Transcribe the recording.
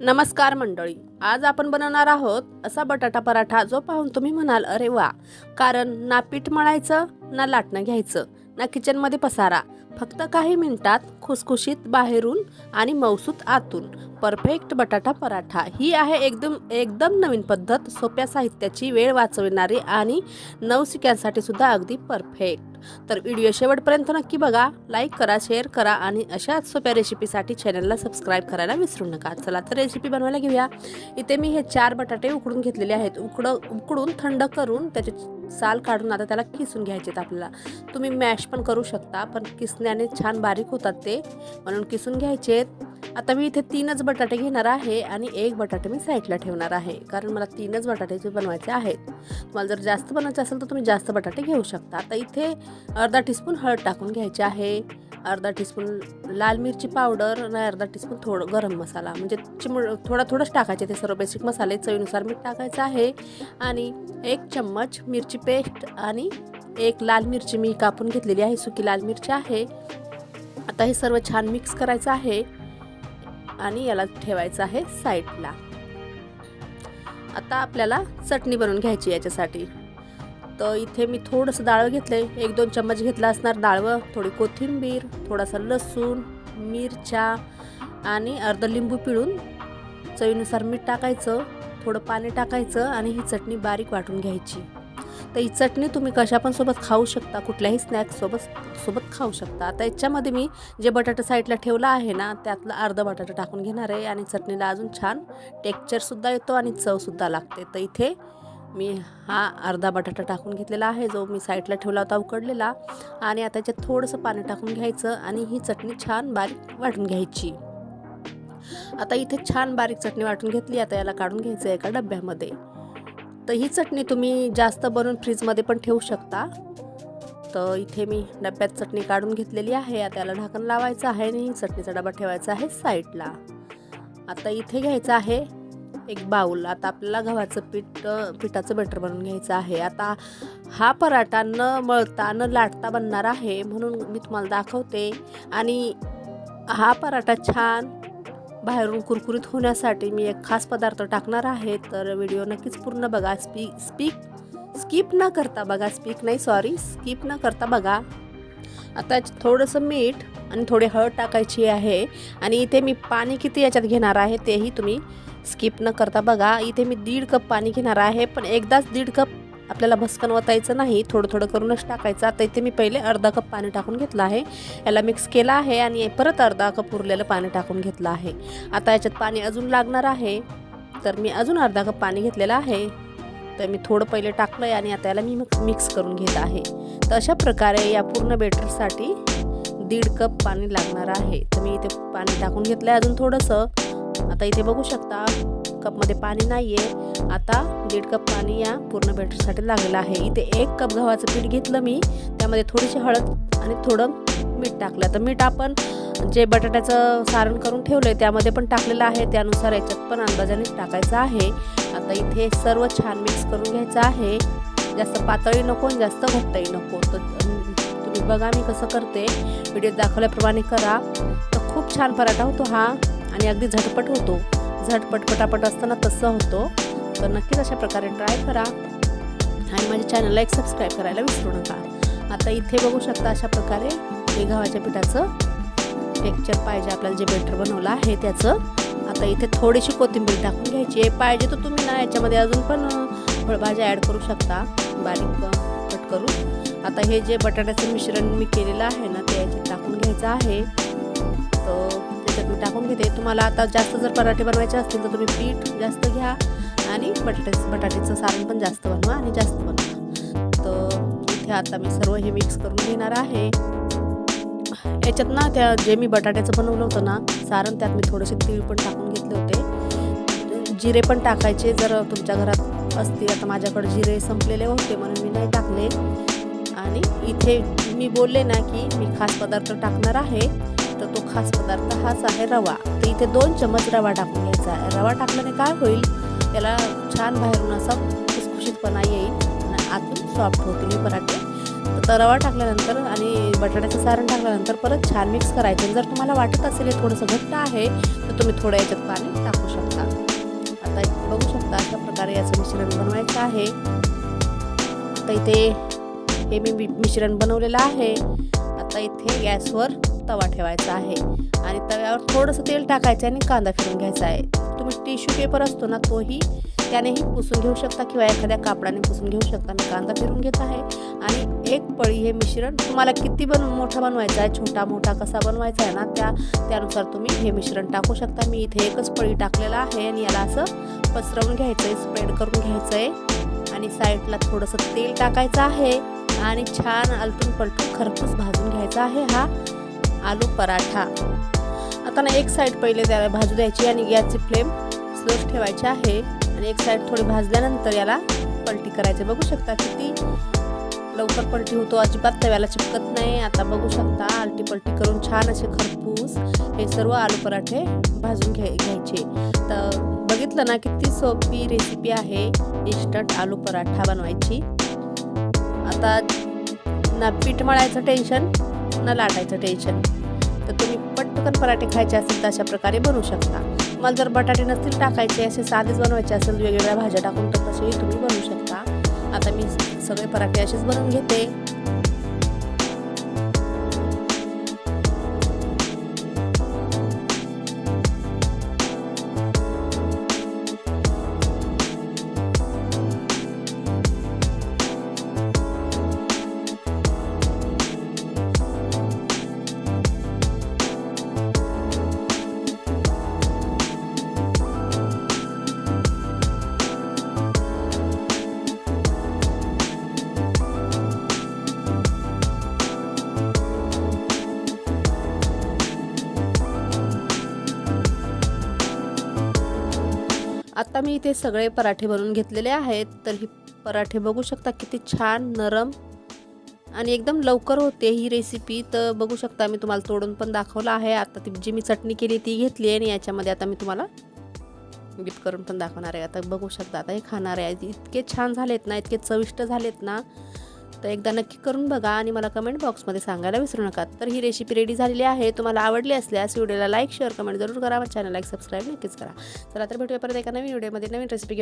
नमस्कार मंडळी आज आपण बनवणार आहोत असा बटाटा पराठा जो पाहून तुम्ही म्हणाल अरे वा! कारण ना पीठ मळायचं ना लाटणं घ्यायचं ना किचनमध्ये पसारा. फक्त काही मिनिटात खुसखुशीत बाहेरून आणि मौसूत आतून. परफेक्ट बटाटा पराठा. ही आहे एकदम एकदम नवीन पद्धत. सोप्या साहित्याची वेळ वाचविणारी आणि नवशिक्यांसाठी सुद्धा अगदी परफेक्ट तर व्हिडिओ शेवटपर्यंत नक्की बघा. लाईक करा शेअर करा आणि अशाच सोप्या रेसिपीसाठी चॅनलला सबस्क्राईब करायला विसरू नका. चला तर रेसिपी बनवायला घेऊया. इथे मी हे चार बटाटे उकडून घेतलेले आहेत. उकड उकडून थंड करून त्याचे साल काढून आता त्याला किसून घ्यायचे आहेत आपल्याला. तुम्ही मॅश पण करू शकता पण किसण्याने छान बारीक होतात ते. म्हणून किसून घ्यायचे आहेत. आता मी इथे तीनच बटाटे घेणार आहे आणि एक बटाटे मी साईडला ठेवणार आहे. कारण मला तीनच बटाट्याचे बनवायचे आहेत. तुम्हाला जर जास्त बनवायचे असेल तर तुम्ही जास्त बटाटे घेऊ शकता. आता इथे अर्धा टीस्पून हळद टाकून घ्यायची आहे. अर्धा टीस्पून लाल मिरची पावडर आणि अर्धा टीस्पून थोडं गरम मसाला. म्हणजे चिमड थोडा थोडंच टाकायचे ते सर्व बेसिक मसाले. चवीनुसार मीठ टाकायचं आहे. आणि एक चम्मच मिरची पेस्ट आणि एक लाल मिरची मी कापून घेतलेली आहे. सुकी लाल मिरची आहे. आता हे सर्व छान मिक्स करायचं आहे. आणि याला ठेवायचं आहे साईडला. आता आपल्याला चटणी बनवून घ्यायची याच्यासाठी. तर इथे मी थोडंसं डाळं घेतलं आहे एक दोन चम्मच घेतला असणार डाळवं थोडी कोथिंबीर थोडासा लसूण मिरच्या आणि अर्ध लिंबू पिळून चवीनुसार मीठ टाकायचं थोडं पाणी टाकायचं आणि ही चटणी बारीक वाटून घ्यायची. तर ही चटणी तुम्ही कशा पण सोबत खाऊ शकता कुठल्याही स्नॅक्ससोबत सोबत खाऊ शकता. आता याच्यामध्ये मी जे बटाटा साईडला ठेवला आहे ना त्यातलं अर्ध बटाटा टाकून घेणार आहे आणि चटणीला अजून छान टेक्चरसुद्धा येतो आणि चवसुद्धा लागते. तर इथे मी हा अर्धा बटाटा टाकून घेतलेला आहे जो मी साईडला ठेवला होता उकडलेला. आणि आता याच्यात थोडंसं पाणी टाकून घ्यायचं आणि ही चटणी छान बारीक वाटून घ्यायची. आता इथे छान बारीक चटणी वाटून घेतली आता याला काढून घ्यायचं एका डब्यामध्ये. तर ही चटणी तुम्ही जास्त बनवून फ्रीजमध्ये पण ठेवू शकता. तर इथे मी डब्यात चटणी काढून घेतलेली आहे. त्याला ढाकण लावायचं आहे आणि चटणीचा डबा ठेवायचा आहे साईडला. आता इथे घ्यायचं आहे एक बाऊल आता आपल्याला गव्हाचं पीठ पिठाचं बेटर बनवून घ्यायचं आहे. आता हा पराठा न मळता न लाटता बनणार आहे. म्हणून मी तुम्हाला दाखवते. आणि हा पराठा छान बाहेरून कुरकुरीत होण्यासाठी मी एक खास पदार्थ टाकणार आहे तर व्हिडिओ नक्कीच पूर्ण बघा. स्पी स्पीक स्किप न करता बघा. स्पीक नाही सॉरी स्किप न करता बघा. आता थोडंसं मीठ आणि थोडी हळद टाकायची आहे आणि इथे मी पाणी किती याच्यात घेणार आहे तेही तुम्ही स्किप न करता बघा. इथे मी दीड कप पाणी घेणार आहे पण एकदाच दीड कप आपल्याला भस्कन वतायचं नाही थोडं थोडं करूनच टाकायचं. आता इथे मी पहिले अर्धा कप पाणी टाकून घेतलं आहे. याला मिक्स केलं आहे आणि परत अर्धा कप उरलेलं पाणी टाकून घेतलं आहे. आता याच्यात पाणी अजून लागणार आहे. तर मी अजून अर्धा कप पाणी घेतलेलं आहे. तर मी थोडं पहिले टाकलं आहे आणि आता याला मी मिक्स करून घेत आहे. तर अशा प्रकारे या पूर्ण बेटरसाठी दीड कप पाणी लागणार आहे. तर मी इथे पाणी टाकून घेतलं आहे अजून थोडंसं. आता इथे बघू शकता कपमध्ये पाणी नाही आहे आता दीड कप पाणी या पूर्ण बेटरसाठी लागलेलं आहे. इथे एक कप गव्हाचं पीठ घेतलं मी. त्यामध्ये थोडीशी हळद आणि थोडं मीठ टाकलं. तर मीठ आपण जे बटाट्याचं सारण करून ठेवलं आहे त्यामध्ये पण टाकलेलं आहे. त्यानुसार याच्यात पण अंदाजानेच टाकायचं आहे. आता इथे सर्व छान मिक्स करून घ्यायचं आहे. जास्त पातळी नको आणि जास्त घट्टही नको. तर तुम्ही बघा मी कसं करते. व्हिडिओ दाखवल्याप्रमाणे करा. तर खूप छान पराठा होतो हा. आणि अगदी झटपट होतो. झटपट पटापट असताना तसं होतो. तर नक्कीच अशा प्रकारे ट्राय करा. आणि माझ्या चॅनलला एक सबस्क्राईब करायला विसरू नका. आता इथे बघू शकता अशा प्रकारे हे गव्हाच्या पिठाचं टेक्चर पाहिजे आपल्याला जे बेटर बनवलं आहे त्याचं. आता इथे थोडीशी कोथिंबीर टाकून घ्यायची आहे. पाहिजे तर तुम्ही ना याच्यामध्ये अजून पण फळभाज्या ॲड करू शकता. बारीक कट करून. आता हे जे बटाट्याचं मिश्रण मी केलेलं आहे ना ते याच्यात टाकून घ्यायचं आहे. तर त्याच्यात मी टाकून घेते. तुम्हाला आता जास्त जर पराठे बनवायचे असतील तर तुम्ही पीठ जास्त घ्या आणि बटाटे बटाट्याचं सारण पण जास्त बनवा आणि जास्त बनवा. तर इथे आता मी सर्व हे मिक्स करून घेणार आहे. याच्यात ना त्या जे मी बटाट्याचं बनवलं होतं ना सारण त्यात मी थोडेसे तीळ पण टाकून घेतले होते. जिरे पण टाकायचे जर तुमच्या घरात असतील. आता माझ्याकडे जिरे संपलेले होते म्हणून मी नाही टाकले. आणि इथे मी बोलले ना की मी खास पदार्थ टाकणार आहे. तो खास पदार्थ हाच आहे रवा. तर इथे दोन चमच रवा टाकून घ्यायचा रवा टाकल्याने काय होईल? त्याला छान बाहेरून असा खुसखुशीतपणा येईल आणि आतून सॉफ्ट होतील हे पराठे. तर रवा टाकल्यानंतर आणि बटाट्याचं सारण टाकल्यानंतर परत छान मिक्स करायचं. जर तुम्हाला वाटत असेल हे थोडंसं घट्ट आहे तर तुम्ही थोडं याच्यात पाणी टाकू शकता. आता इथे बघू शकता अशा प्रकारे याचं मिश्रण बनवायचं आहे. आता इथे हे मी मि- मिश्रण बनवलेलं आहे. आता इथे गॅसवर तवा ठेवायचा आहे. आणि तव्यावर थोडंसं तेल टाकायचं आणि कांदा फिरून घ्यायचा आहे. तुम्ही टिश्यू पेपर असतो ना तोही त्यानेही पुसून घेऊ शकता किंवा एखाद्या कापडाने पुसून घेऊ शकता. मी कांदा फिरून घेत आहे. आणि एक पळी हे मिश्रण तुम्हाला किती बन मोठा बनवायचा आहे छोटा मोठा कसा बनवायचा आहे ना त्या त्यानुसार तुम्ही हे मिश्रण टाकू शकता. मी इथे एकच पळी टाकलेलं आहे आणि याला असं पसरवून घ्यायचं आहे स्प्रेड करून घ्यायचं आहे आणि साईडला थोडंसं तेल टाकायचं आहे. आणि छान आलटून पलटून खरपूस भाजून घ्यायचा आहे हा. आलू पराठा. आता ना एक साईड पहिले त्याला भाजू द्यायची आणि गॅसची फ्लेम स्लोच ठेवायची आहे. आणि एक साईड थोडी भाजल्यानंतर याला पलटी करायची. बघू शकता किती लवकर पलटी होतो. अजिबात तव्याला चिपकत नाही. आता बघू शकता आलटी पलटी करून छान असे खरपूस हे सर्व आलू पराठे भाजून घ्याय घ्यायचे. तर बघितलं ना किती सोपी रेसिपी आहे इन्स्टंट आलू पराठा बनवायची. आता ना पीठ मळायचं टेन्शन न लाटायचं टेन्शन तर तुम्ही पटकन पराठे खायचे असतील तर अशा प्रकारे बनवू शकता. मला जर बटाटे नसतील टाकायचे असे साधेच बनवायचे असेल वेगवेगळ्या भाज्या टाकून तर तसेही तुम्ही बनवू शकता. आता मी सगळे पराठे असेच बनवून घेते. आता मी इथे सगळे पराठे बनवून घेतलेले आहेत तर ही पराठे बघू शकता किती छान नरम आणि एकदम लवकर होते ही रेसिपी तर बघू शकता मी तुम्हाला तोडून पण दाखवलं आहे. आता ती जी मी चटणी केली ती घेतली आहे आणि याच्यामध्ये आता मी तुम्हाला गिफ्ट करून पण दाखवणार आहे. आता बघू शकता आता हे खाणार आहे. इतके छान झालेत ना इतके चविष्ट झालेत ना. तर एकदा नक्की करून बघा आणि मला कमेंट बॉक्समध्ये सांगायला विसरू नका. तर ही रेसिपी रेडी झालेली आहे. तुम्हाला आवडली असल्यास व्हिडिओला लाईक शेअर कमेंट जरूर करा. चॅनलला लाईक सबस्क्राईब नक्कीच करा. चला तर भेटूया परत एका नवीन व्हिडिओमध्ये नवीन रेसिपी